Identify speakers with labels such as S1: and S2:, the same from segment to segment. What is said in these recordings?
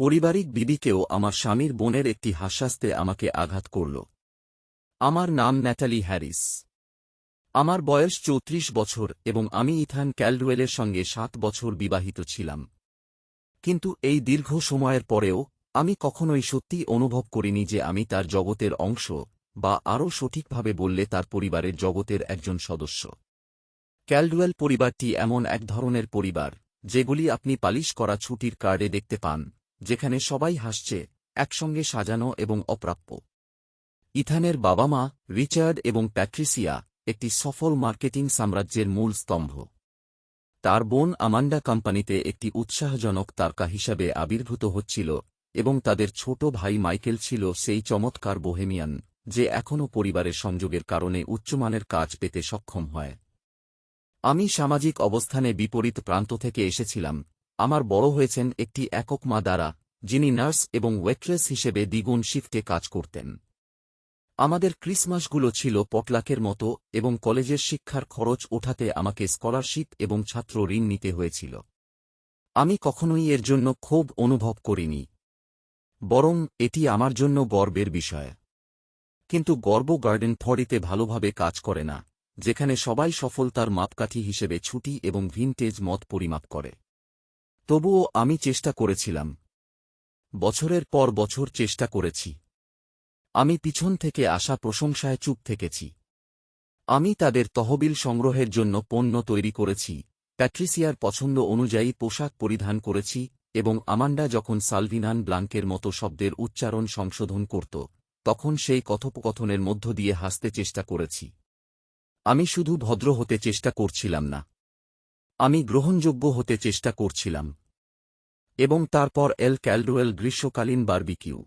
S1: পারিবারিক বিবিকেও আমার স্বামীর বোনের একটি হাস্যাস্তে আমাকে আঘাত করল। আমার নাম ন্যাটালি হ্যারিস। আমার বয়স চৌত্রিশ বছর এবং আমি ইথান ক্যালডওয়েলের সঙ্গে সাত বছর বিবাহিত ছিলাম। কিন্তু এই দীর্ঘ সময়ের পরেও আমি কখনোই সত্যি অনুভব করিনি যে আমি তার জগতের অংশ বা আরও সঠিকভাবে বললে তার পরিবারের জগতের একজন সদস্য। ক্যালডওয়েল পরিবারটি এমন এক ধরনের পরিবার, যেগুলি আপনি পালিশ করা ছুটির কার্ডে দেখতে পান। যেখানে সবাই হাসছে, একসঙ্গে সাজানো এবং অপ্রাপ্য। ইথানের বাবা মা রিচার্ড এবং প্যাট্রিসিয়া, একটি সফল মার্কেটিং সাম্রাজ্যের মূল স্তম্ভ। তার বোন আমান্ডা কোম্পানিতে একটি উৎসাহজনক তারকা হিসাবে আবির্ভূত হচ্ছিল এবং তাদের ছোট ভাই মাইকেল ছিল সেই চমৎকার বোহেমিয়ান, যে এখনও পরিবারের সংযোগের কারণে উচ্চমানের কাজ পেতে সক্ষম হয়। আমি সামাজিক অবস্থানে বিপরীত প্রান্ত থেকে এসেছিলাম আমার বড় হয়েছেন একটি একক মা দ্বারা, যিনি নার্স এবং ওয়েট্রেস হিসেবে দ্বিগুণ শিফটে কাজ করতেন। আমাদের ক্রিসমাসগুলো ছিল পটলাকের মতো এবং কলেজের শিক্ষার খরচ ওঠাতে আমাকে স্কলারশিপ এবং ছাত্র ঋণ নিতে হয়েছিল। আমি কখনোই এর জন্য ক্ষোভ অনুভব করিনি। বরং এটি আমার জন্য গর্বের বিষয়। কিন্তু গর্ব গার্ডেন থরিতে ভালোভাবে কাজ করে না, যেখানে সবাই সফলতার মাপকাঠি হিসেবে ছুটি এবং ভিনটেজ মত পরিমাপ করে। তবুও আমি চেষ্টা করেছিলাম। বছরের পর বছর চেষ্টা করেছি। আমি পিছন থেকে আসা প্রশংসায় চুপ থেকেছি। আমি তাদের তহবিল সংগ্রহের জন্য পণ্য তৈরি করেছি, প্যাট্রিসিয়ার পছন্দ অনুযায়ী পোশাক পরিধান করেছি এবং আমান্ডা যখন সালভিনান ব্লাঙ্কের মতো শব্দের উচ্চারণ সংশোধন করত, তখন সেই কথোপকথনের মধ্য দিয়ে হাসতে চেষ্টা করেছি। আমি শুধু ভদ্র হতে চেষ্টা করছিলাম না। আমি গ্রহণযোগ্য হতে চেষ্টা করছিলাম। এবং তারপর এল ক্যালডোয়েল গ্রীষ্মকালীন বার্বিকিউ।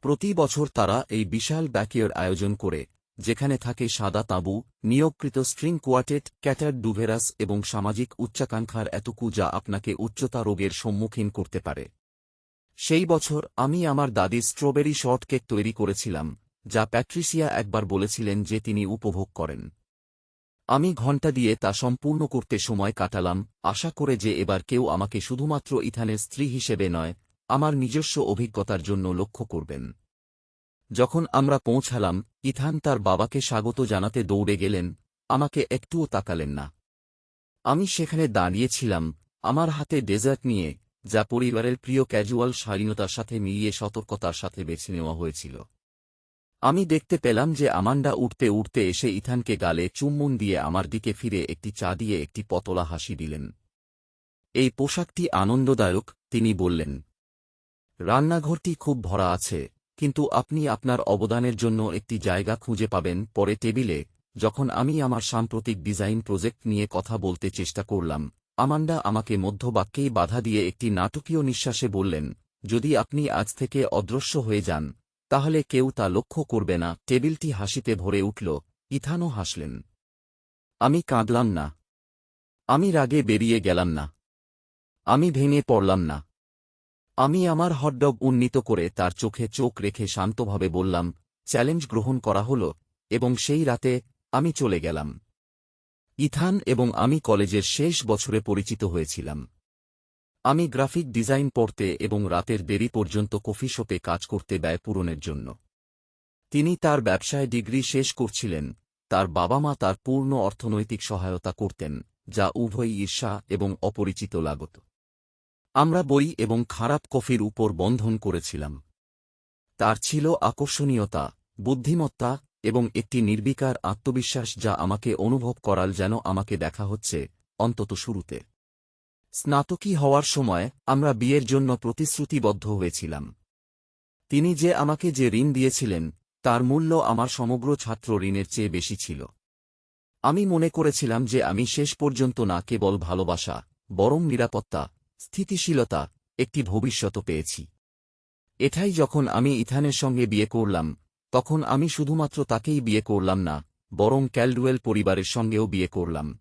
S1: প্রতি বছর তারা এই বিশাল ব্যাকিয়ার আয়োজন করে, যেখানে থাকে সাদা তাঁবু, নিয়োগকৃত স্ট্রিং কোয়ার্টেট ক্যাটার ডুভেরাস এবং সামাজিক উচ্চাকাঙ্ক্ষার এতকু যা আপনাকে উচ্চতা রোগের সম্মুখীন করতে পারে। সেই বছর আমি আমার দাদির স্ট্রবেরি শর্ট কেক তৈরি করেছিলাম, যা প্যাট্রিসিয়া একবার বলেছিলেন যে তিনি উপভোগ করেন। আমি ঘণ্টা দিয়ে তা সম্পূর্ণ করতে সময় কাটালাম, আশা করে যে এবার কেউ আমাকে শুধুমাত্র ইথানের স্ত্রী হিসেবে নয়, আমার নিজস্ব অভিজ্ঞতার জন্য লক্ষ্য করবেন। যখন আমরা পৌঁছালাম, ইথান তার বাবাকে স্বাগত জানাতে দৌড়ে গেলেন, আমাকে একটুও তাকালেন না। আমি সেখানে দাঁড়িয়েছিলাম, আমার হাতে ডেজার্ট নিয়ে, যা পরিবারের প্রিয় ক্যাজুয়াল শালীনতার সাথে মিলিয়ে সতর্কতার সাথে বেছে নেওয়া হয়েছিল। আমি দেখতে পেলাম যে আমান্ডা উঠতে উঠতে এসে ইথানকে গালে চুম্বন দিয়ে আমার দিকে ফিরে একটি চা দিয়ে একটি পতলা হাসি দিলেন। এই পোশাকটি আনন্দদায়ক, তিনি বললেন। রান্নাঘরটি খুব ভরা আছে, কিন্তু আপনি আপনার অবদানের জন্য একটি জায়গা খুঁজে পাবেন পরে টেবিলে, যখন আমি আমার সাম্প্রতিক ডিজাইন প্রজেক্ট নিয়ে কথা বলতে চেষ্টা করলাম। আমান্ডা আমাকে মধ্যবাক্যেই বাধা দিয়ে একটি নাটকীয় নিঃশ্বাসে বললেন, যদি আপনি আজ থেকে অদৃশ্য হয়ে যান তাহলে কেউ তা লক্ষ্য করবে না। টেবিলটি হাসিতে ভরে উঠল। ইথানও হাসলেন। আমি কাঁদলাম না। আমি রাগে বেরিয়ে গেলাম না। আমি ভেঙে পড়লাম না। আমি আমার হটডগ উন্নীত করে তার চোখে চোখ রেখে শান্তভাবে বললাম, চ্যালেঞ্জ গ্রহণ করা হল এবং সেই রাতে আমি চলে গেলাম। ইথান এবং আমি কলেজের শেষ বছরে পরিচিত হয়েছিলাম। আমি গ্রাফিক ডিজাইন পড়তে এবং রাতের দেরি পর্যন্ত কফি শপে কাজ করতে ব্যয় পূরণের জন্য। তিনি তার ব্যবসায় ডিগ্রি শেষ করছিলেন, তার বাবা মা তার পূর্ণ অর্থনৈতিক সহায়তা করতেন, যা উভয় ঈর্ষা এবং অপরিচিত লাগত। আমরা বই এবং খারাপ কফির উপর বন্ধন করেছিলাম। তার ছিল আকর্ষণীয়তা, বুদ্ধিমত্তা এবং একটি নির্বিকার আত্মবিশ্বাস যা আমাকে অনুভব করাল যেন আমাকে দেখা হচ্ছে অন্তত শুরুতে। স্নাতকী হওয়ার সময় আমরা বিয়ের জন্য প্রতিশ্রুতিবদ্ধ হয়েছিলাম। তিনি যে আমাকে যে ঋণ দিয়েছিলেন, তার মূল্য আমার সমগ্র ছাত্র ঋণের চেয়ে বেশি ছিল। আমি মনে করেছিলাম যে আমি শেষ পর্যন্ত না কেবল ভালোবাসা, বরং নিরাপত্তা, স্থিতিশীলতা, একটি ভবিষ্যৎ পেয়েছি। এটাই যখন আমি ইথানের সঙ্গে বিয়ে করলাম, তখন আমি শুধুমাত্র তাকেই বিয়ে করলাম না, বরং ক্যালডুয়েল পরিবারের সঙ্গেও বিয়ে করলাম।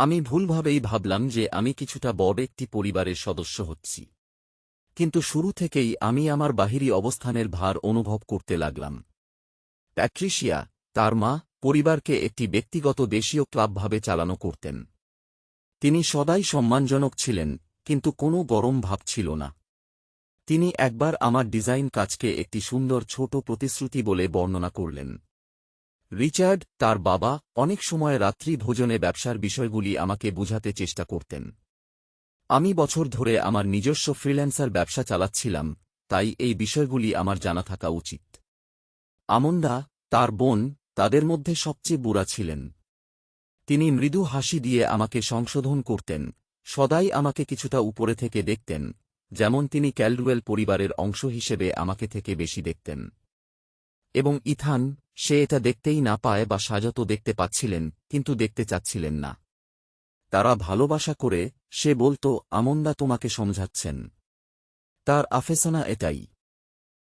S1: আমি ভুলভাবেই ভাবলাম যে আমি কিছুটা বড় একটি পরিবারের সদস্য হচ্ছি। কিন্তু শুরু থেকেই আমি আমার বাহিরি অবস্থানের ভার অনুভব করতে লাগলাম। প্যাট্রিশিয়া, তার মা, পরিবারকে একটি ব্যক্তিগত দেশীয় ক্লাবভাবে চালানো করতেন। তিনি সদাই সম্মানজনক ছিলেন, কিন্তু কোনো গরম ভাব ছিল না। তিনি একবার আমার ডিজাইন কাজকে একটি সুন্দর ছোট প্রতিশ্রুতি বলে বর্ণনা করলেন। রিচার্ড, তার বাবা, অনেক সময় রাত্রি ভোজনে ব্যবসার বিষয়গুলি আমাকে বুঝাতে চেষ্টা করতেন। আমি বছর ধরে আমার নিজস্ব ফ্রিল্যান্সার ব্যবসা চালাচ্ছিলাম, তাই এই বিষয়গুলি আমার জানা থাকা উচিত। আমন্দা, তার বোন, তাদের মধ্যে সবচেয়ে বুড়া ছিলেন। তিনি মৃদু হাসি দিয়ে আমাকে সংশোধন করতেন, সদাই আমাকে কিছুটা উপরে থেকে দেখতেন, যেমন তিনি ক্যালডুয়েল পরিবারের অংশ হিসেবে আমাকে থেকে বেশি দেখতেন। এবং ইথান, সে এটা দেখতেই না পায় বা সাজত দেখতে পাচ্ছিলেন, কিন্তু দেখতে চাচ্ছিলেন না। তারা ভালোবাসা করে, সে বলত, আমন্দা তোমাকে সমঝাচ্ছেন। তার আফেসনা এটাই।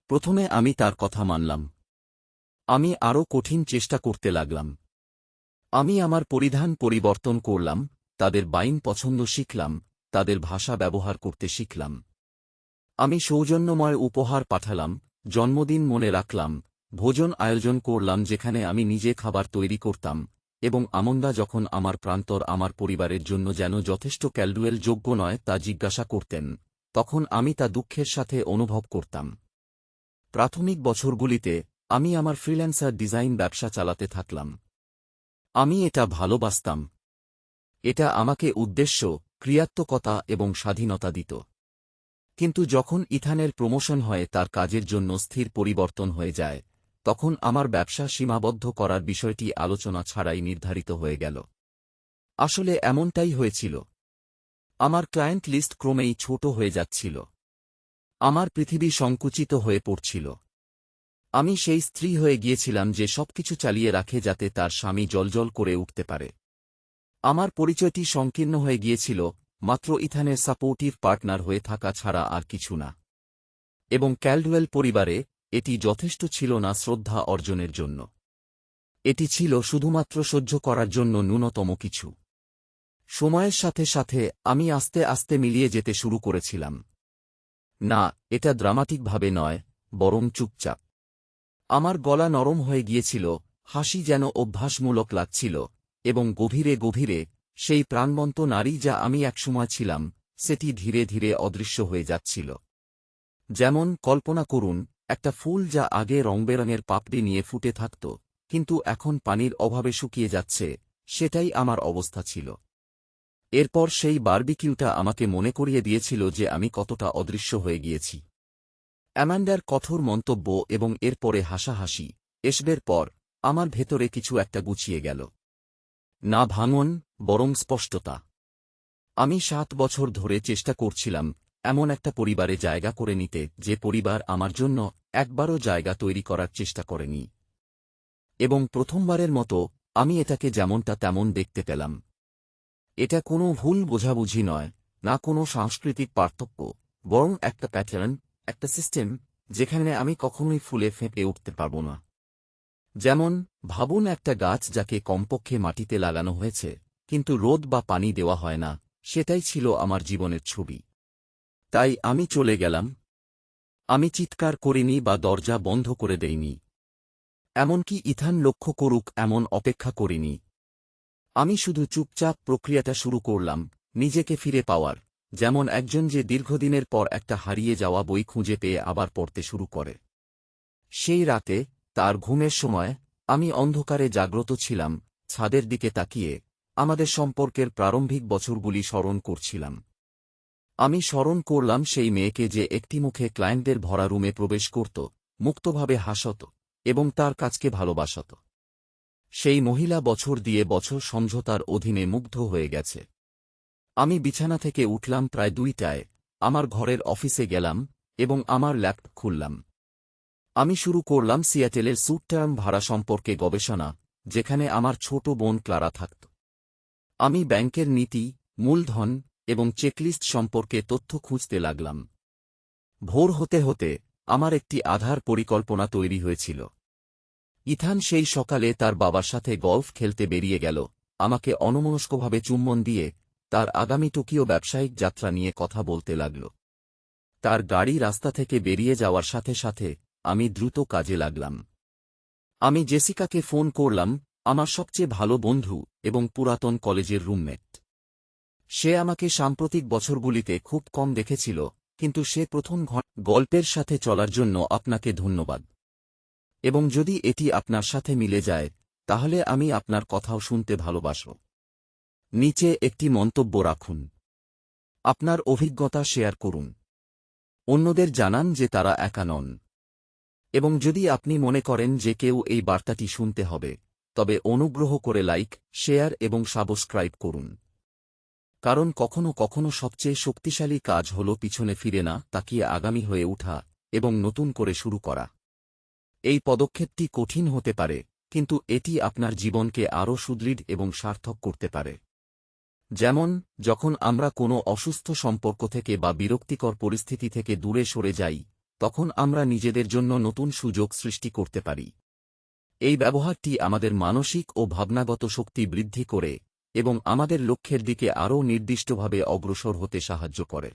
S1: প্রথমে আমি তার কথা মানলাম। আমি আরও কঠিন চেষ্টা করতে লাগলাম। আমি আমার পরিধান পরিবর্তন করলাম, তাদের বাইন পছন্দ শিখলাম, তাদের ভাষা ব্যবহার করতে শিখলাম। আমি সৌজন্যময় উপহার পাঠালাম, জন্মদিন মনে রাখলাম ভোজন আয়োজন করলাম যেখানে আমি নিজে খাবার তৈরি করতাম, এবং আমন্দা যখন আমার প্রান্তর আমার পরিবারের জন্য যেন যথেষ্ট ক্যালডুয়েল যোগ্য নয় তা জিজ্ঞাসা করতেন, তখন আমি তা দুঃখের সাথে অনুভব করতাম। প্রাথমিক বছরগুলিতে, আমি আমার ফ্রিল্যান্সার ডিজাইন ব্যবসা চালাতে থাকলাম। আমি এটা ভালোবাসতাম। এটা আমাকে উদ্দেশ্য, ক্রিয়াত্মকতা এবং স্বাধীনতা দিত। কিন্তু যখন ইথানের প্রমোশন হয়, তার কাজের জন্য স্থির পরিবর্তন হয়ে যায়। তখন আমার ব্যবসা সীমাবদ্ধ করার বিষয়টি আলোচনা ছাড়াই নির্ধারিত হয়ে গেল। আসলে এমনটাই হয়েছিল। আমার ক্লায়েন্ট লিস্ট ক্রমেই ছোট হয়ে যাচ্ছিল। আমার পৃথিবী সংকুচিত হয়ে পড়ছিল। আমি সেই স্ত্রী হয়ে গিয়েছিলাম যে সবকিছু চালিয়ে রাখে যাতে তার স্বামী জলজল করে উঠতে পারে। আমার পরিচয়টি সংকীর্ণ হয়ে গিয়েছিল, মাত্র ইথানের সাপোর্টিভ পার্টনার হয়ে থাকা ছাড়া আর কিছু না। এবং ক্যালডুয়েল পরিবারে এটি যথেষ্ট ছিল না শ্রদ্ধা অর্জনের জন্য। এটি ছিল শুধুমাত্র সহ্য করার জন্য ন্যূনতম কিছু। সময়ের সাথে সাথে আমি আস্তে আস্তে মিলিয়ে যেতে শুরু করেছিলাম। না, এটা ড্রামাটিকভাবে নয়, বরং চুপচাপ। আমার গলা নরম হয়ে গিয়েছিল, হাসি যেন অভ্যাসমূলক লাগছিল, এবং গভীরে গভীরে সেই প্রাণবন্ত নারী যা আমি একসময় ছিলাম, সেটি ধীরে ধীরে অদৃশ্য হয়ে যাচ্ছিল। যেমন, কল্পনা করুন একটা ফুল যা আগে রংবেরঙের পাপড়ি নিয়ে ফুটে থাকত, কিন্তু এখন পানির অভাবে শুকিয়ে যাচ্ছে, সেটাই আমার অবস্থা ছিল। এরপর সেই বার্বিকিউটা আমাকে মনে করিয়ে দিয়েছিল যে আমি কতটা অদৃশ্য হয়ে গিয়েছি। অ্যামান্ডার কঠোর মন্তব্য এবং এরপরে হাসাহাসি, এসবের পর আমার ভেতরে কিছু একটা গুছিয়ে গেল। না ভাঙন, বরং স্পষ্টতা। আমি সাত বছর ধরে চেষ্টা করছিলাম এমন একটা পরিবারে জায়গা করে নিতে যে পরিবার আমার জন্য একবারও জায়গা তৈরি করার চেষ্টা করেনি। এবং প্রথমবারের মতো আমি এটাকে যেমনটা তেমন দেখতে পেলাম। এটা কোনো ভুল বোঝাবুঝি নয়, না কোনো সাংস্কৃতিক পার্থক্য, বরং একটা প্যাটার্ন একটা সিস্টেম যেখানে আমি কখনোই ফুলে ফেঁপে উঠতে পারব না। যেমন, ভাবুন একটা গাছ যাকে কমপক্ষে মাটিতে লাগানো হয়েছে, কিন্তু রোদ বা পানি দেওয়া হয় না, সেটাই ছিল আমার জীবনের ছবি। তাই আমি চলে গেলাম আমি চিৎকার করিনি বা দরজা বন্ধ করে দেইনি। এমনকি ইথান লক্ষ্য করুক, এমন অপেক্ষা করিনি। আমি শুধু চুপচাপ প্রক্রিয়াটা শুরু করলাম, নিজেকে ফিরে পাওয়ার, যেমন একজন যে দীর্ঘদিনের পর একটা হারিয়ে যাওয়া বই খুঁজে পেয়ে আবার পড়তে শুরু করে। সেই রাতে, তার ঘুমের সময়, আমি অন্ধকারে জাগ্রত ছিলাম, ছাদের দিকে তাকিয়ে, আমাদের সম্পর্কের প্রারম্ভিক বছরগুলি স্মরণ করছিলাম। আমি স্মরণ করলাম সেই মেয়েকে যে একটি মুখে ক্লায়েন্টদের ভরা রুমে প্রবেশ করত, মুক্তভাবে হাসত, এবং তার কাজকে ভালোবাসত। সেই মহিলা বছর দিয়ে বছর সমঝোতার অধীনে মুগ্ধ হয়ে গেছে। আমি বিছানা থেকে উঠলাম প্রায় দুইটায়, আমার ঘরের অফিসে গেলাম, এবং আমার ল্যাপটপ খুললাম। আমি শুরু করলাম সিয়াটেলের স্যুট টার্ম ভাড়া সম্পর্কে গবেষণা, যেখানে আমার ছোট বোন ক্লারা থাকত। আমি ব্যাংকের নীতি, মূলধন এবং চেকলিস্ট সম্পর্কে তথ্য খুঁজতে লাগলাম। ভোর হতে হতে আমার একটি আধার পরিকল্পনা তৈরি হয়েছিল। ইথান সেই সকালে তার বাবার সাথে গল্ফ খেলতে বেরিয়ে গেল, আমাকে অনমনস্কভাবে চুম্বন দিয়ে তার আগামী টোকিও ব্যবসায়িক যাত্রা নিয়ে কথা বলতে লাগল। তার গাড়ি রাস্তা থেকে বেরিয়ে যাওয়ার সাথে সাথে আমি দ্রুত কাজে লাগলাম। আমি জেসিকাকে ফোন করলাম, আমার সবচেয়ে ভালো বন্ধু এবং পুরাতন কলেজের রুমমেট। সে আমাকে সাম্প্রতিক বছরগুলিতে খুব কম দেখেছিল, কিন্তু সে প্রথম গল্পের সাথে চলার জন্য আপনাকে ধন্যবাদ। এবং যদি এটি আপনার সাথে মিলে যায়, তাহলে আমি আপনার কথাও শুনতে ভালোবাসব। নিচে একটি মন্তব্য রাখুন। আপনার অভিজ্ঞতা শেয়ার করুন। অন্যদের জানান যে তারা একা নন। এবং যদি আপনি মনে করেন যে কেউ এই বার্তাটি শুনতে হবে, তবে অনুগ্রহ করে লাইক, শেয়ার এবং সাবস্ক্রাইব করুন। কারণ কখনো কখনো সবচেয়ে শক্তিশালী কাজ হল পিছনে ফিরে না, তাকিয়ে আগামী হয়ে ওঠা এবং নতুন করে শুরু করা। এই পদক্ষেপটি কঠিন হতে পারে, কিন্তু এটি আপনার জীবনকে আরও সুদৃঢ় এবং সার্থক করতে পারে। যেমন, যখন আমরা কোনো অসুস্থ সম্পর্ক থেকে বা বিরক্তিকর পরিস্থিতি থেকে দূরে সরে যাই, তখন আমরা নিজেদের জন্য নতুন সুযোগ সৃষ্টি করতে পারি। এই ব্যবহারটি আমাদের মানসিক ও ভাবনাগত শক্তি বৃদ্ধি করে এবং আমাদের লক্ষ্যের দিকে আরও নির্দিষ্টভাবে অগ্রসর হতে সাহায্য করে।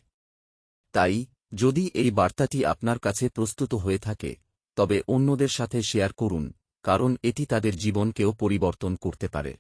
S1: তাই, যদি এই বার্তাটি আপনার কাছে প্রস্তুত হয়ে থাকে, তবে অন্যদের সাথে শেয়ার করুন, কারণ এটি তাদের জীবনকেও পরিবর্তন করতে পারে।